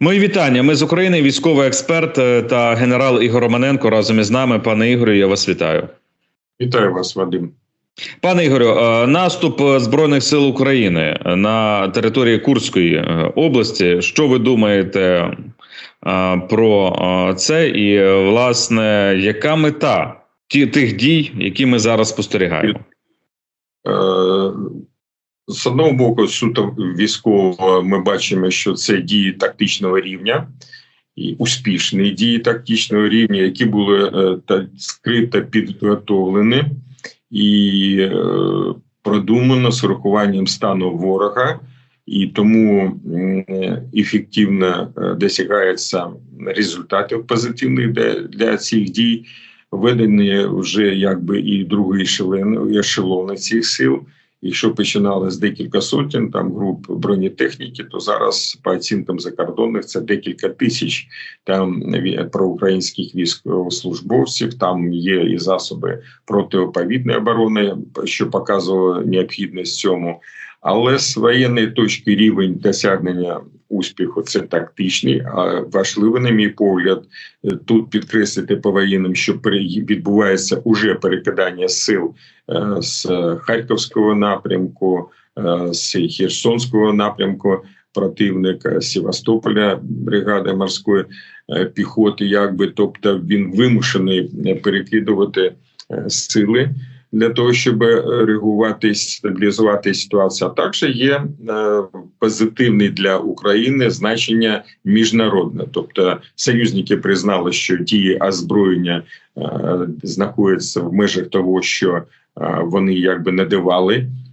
Мої вітання. Ми з України, військовий експерт е, та генерал Ігор Романенко разом із нами. Пане Ігорю, я вас вітаю. Вітаю вас, Вадим. Пане Ігорю, е, наступ збройних сил України на території Курської е, області. Що ви думаєте про це? І власне, яка мета тих дій, які ми зараз спостерігаємо? З одного боку, суто військово, ми бачимо, що це дії тактичного рівня і успішні дії тактичного рівня, які були е, та скрито підготовлені і е, продумано з урахуванням стану ворога, і тому ефективно е, досягається результатів позитивних для, для цих дій. Введені вже якби і другий ешелон, ешелони цих сил. Якщо починали з декілька сотень там груп бронетехніки, то зараз по оцінкам закордонних це декілька тисяч там проукраїнських військовослужбовців. Там є і засоби протиоповідної оборони, що показувало необхідність цьому. Але з воєнної точки рівень досягнення успіху це тактичний. А важливо, на мій погляд, тут підкреслити по воєнним, що відбувається уже перекидання сил е, з харківського напрямку, е, з Херсонського напрямку. Противника Севастополя бригади морської е, піхоти, якби тобто він вимушений перекидувати сили для того, щоб реагуватись, реагувати стабілізувати ситуацію. А також є позитивне позитивний для України значення міжнародне, тобто союзники признали, що дії озброєння е, знаходяться в межах того, що вони якби не давали Е,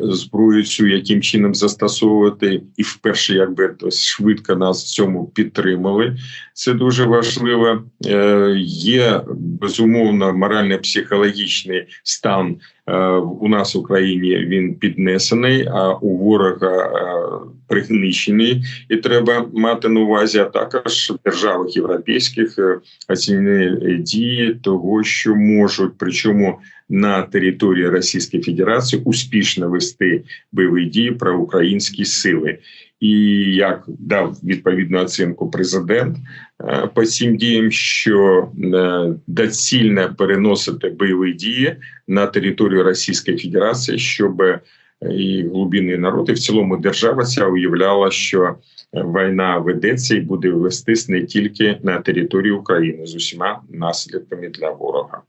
зброю цю яким чином застосовувати, і вперше, якби швидко нас в цьому підтримали. Це дуже важливо. Е, є безумовно морально-психологічний стан е, у нас в Україні. Він піднесений, а у ворога пригничений, і треба мати на увазі а також в державах європейських оцінені дії того, що можуть, причому на території Російської Федерації успішно вести бойові дії про українські сили. І як дав відповідну оцінку президент е, по цим діям, що е, доцільно переносити бойові дії на територію Російської Федерації, щоб е, і глубинний народ, і в цілому держава ця уявляла, що війна ведеться і буде вестись не тільки на території України з усіма наслідками для ворога.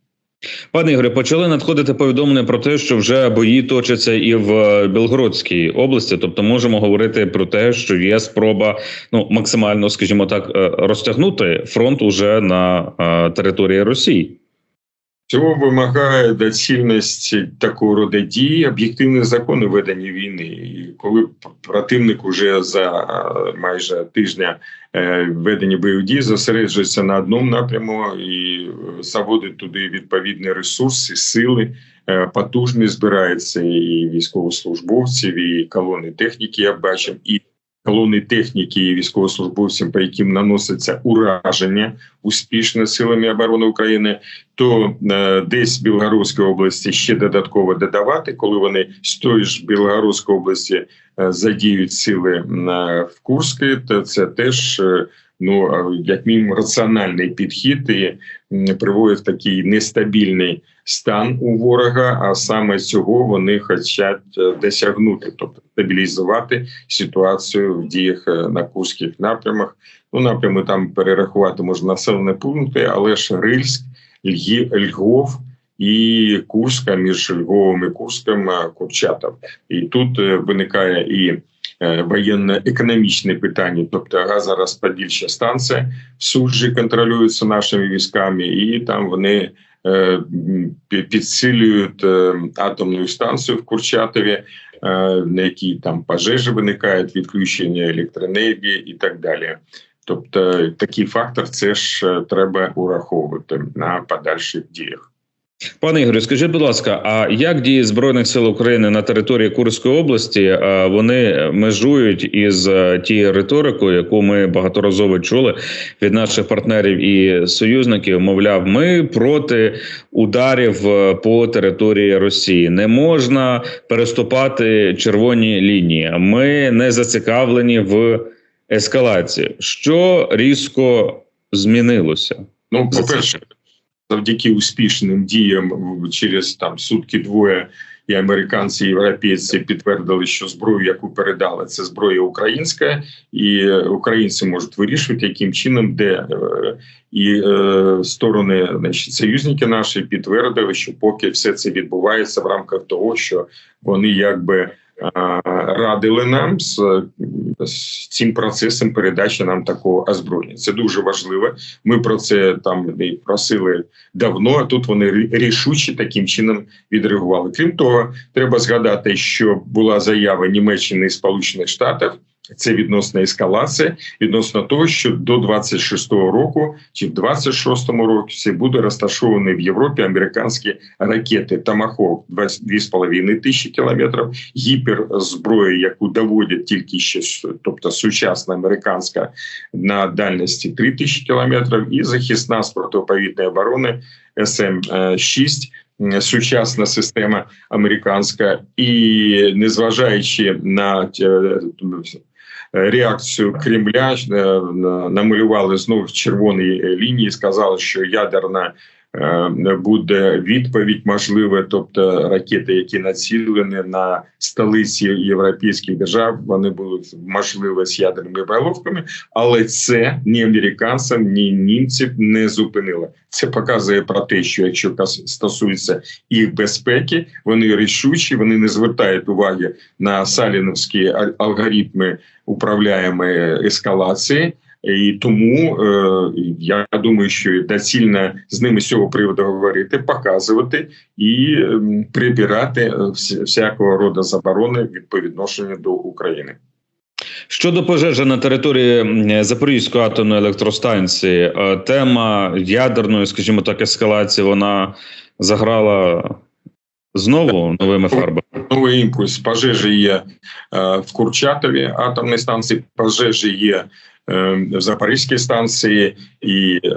Пане Ігоре, почали надходити повідомлення про те, що вже бої точаться і в Білгородській області. Тобто, можемо говорити про те, що є спроба ну максимально, скажімо так, е, розтягнути фронт уже на е, території Росії. Цього вимагає доцільність такого роду дії, об'єктивні закони ведення війни. І коли противник уже за майже тижня е, ведення бойових дій зосереджується на одному напряму і заводить туди відповідні ресурси, сили, е, потужність збирається і військовослужбовців, і колони техніки. Я бачив і колони техніки і військовослужбовцям, по яким наноситься ураження успішно силами оборони України, то е, десь Білгородській області ще додатково додавати, коли вони з тої ж Білгородської області е, задіють сили е, в Курській, то це теж. Ну як мінімум раціональний підхід і приводить в такий нестабільний стан у ворога. А саме цього вони хочуть е, досягнути, тобто стабілізувати ситуацію в діях е, на курських напрямах. Ну напрями там перерахувати можна населені пункти, але ж Рильськ, Львов і Курська між Львовом і Курськом е, Курчатов. І тут виникає і воєнно-економічне питання, тобто газорозподільча станція суджі контролюється нашими військами, і там вони Е, підсилюють е, атомну станцію в Курчатові, е, на якій там пожежі виникають, відключення електроенергії і так далі. Тобто такий фактор це ж треба ураховувати на подальших діях. Пане Ігорю, скажіть, будь ласка, а як дії збройних сил України на території Курської області вони межують із тією риторикою, яку ми багаторазово чули від наших партнерів і союзників? Мовляв, ми проти ударів е, по території Росії не можна переступати червоні лінії. Ми не зацікавлені в ескалації. Що різко змінилося? Ну, по-перше, завдяки успішним діям через там сутки двоє. І американці, і європейці підтвердили, що зброю, яку передали, це зброя українська, і українці можуть вирішувати, яким чином де е, і е, сторони, значить, союзники наші підтвердили, що поки все це відбувається в рамках того, що вони якби радили нам з, з цим процесом передачі нам такого озброєння. Це дуже важливо. Ми про це там просили давно. а Тут вони рішуче таким чином відреагували. Крім того, треба згадати, що була заява Німеччини і Сполучених Штатів. Це відносна ескалація, відносно того, що до 26-го року чи в 26-му році буде розташовані в Європі американські ракети Тамахов 2,5 тисячі кілометрів, гіперзброї, яку доводять тільки ще тобто сучасна американська на дальності 3 тисячі кілометрів, і захисна з протиповітної оборони СМ 6 Сучасна система американська, і незважаючи на е, реакцію Кремля е, намалювали знову червоні лінії. Сказали, що ядерна буде відповідь можливе, тобто ракети, які націлені на столиці європейських держав, вони будуть можливі з ядерними боєголовками, але це ні американцям, ні німців не зупинило. Це показує про те, що якщо стосується їх безпеки, вони рішучі, вони не звертають уваги на саліновські алгоритми управляємої ескалації. І тому е, я думаю, що доцільно з ними з цього приводу говорити, показувати і е, прибирати е, всякого роду заборони по відношенню до України. Щодо пожежі на території Запорізької атомної електростанції, е, тема ядерної, скажімо так, ескалації, вона заграла знову новими фарбами. Новий імпульс пожежі є в Курчатові атомній станції, пожежі є Ем, в Запорізькій станції і е,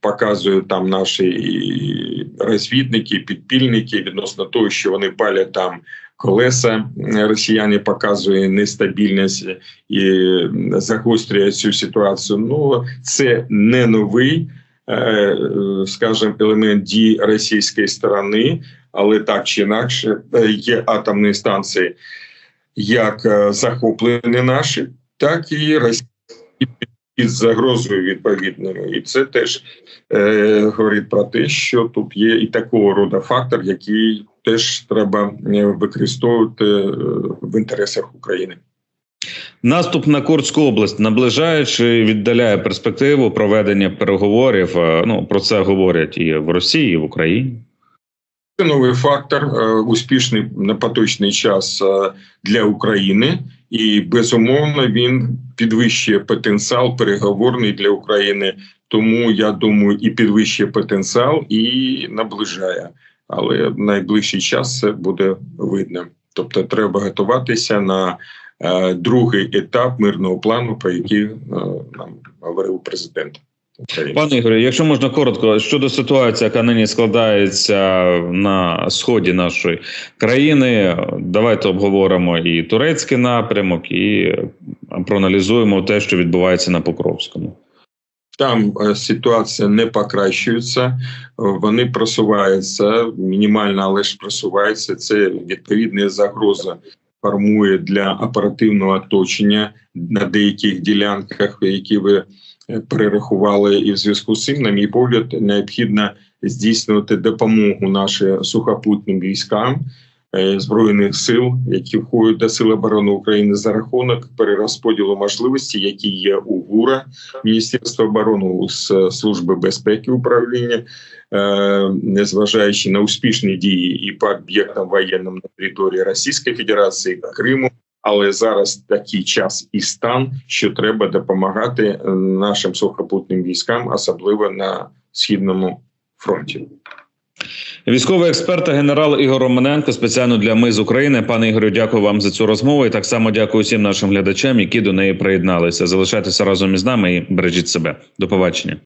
показують там наші розвідники, підпільники відносно того, що вони палять там. Колеса росіяни показує нестабільність і загострює цю ситуацію. Ну це не новий, е, скажімо, елемент дій російської сторони, але так чи інакше е, є атомні станції, як захоплені наші, так і російські із загрозою відповідною, і це теж е, говорить про те, що тут є і такого роду фактор, який теж треба е, використовувати е, в інтересах України. Наступ на Курську область наближає чи віддаляє перспективу проведення переговорів. Е, ну про це говорять і в Росії, і в Україні. Це новий фактор, успішний на поточний час для України, і безумовно він підвищує потенціал переговорний для України. Тому я думаю, і підвищує потенціал, і наближає. Але в найближчий час це буде видно. Тобто, треба готуватися на е, другий етап мирного плану, про який е, нам говорив президент. Пане Ігорі, якщо можна коротко щодо ситуації, яка нині складається на сході нашої країни, давайте обговоримо і турецький напрямок, і проаналізуємо те, що відбувається на Покровському. Там е, ситуація не покращується, вони просуваються мінімально, але ж просуваються. Це відповідна загроза формує для оперативного оточення на деяких ділянках, які ви перерахували, і в зв'язку з цим, на мій погляд, необхідно здійснювати допомогу нашим сухопутним військам. Е, збройних сил, які входять до Сил оборони України за рахунок перерозподілу можливості, які є у ГУРа Міністерства оборони з служби безпеки управління, е, незважаючи на успішні дії і по об'єктам воєнним на території Російської Федерації Криму але зараз такий час і стан, що треба допомагати е, нашим сухопутним військам, особливо на східному фронті. Військовий експерт, генерал Ігор Романенко спеціально для ми з України. Пане Ігорю, дякую вам за цю розмову. І так само дякую всім нашим глядачам, які до неї приєдналися. Залишайтеся разом із нами і бережіть себе. До побачення.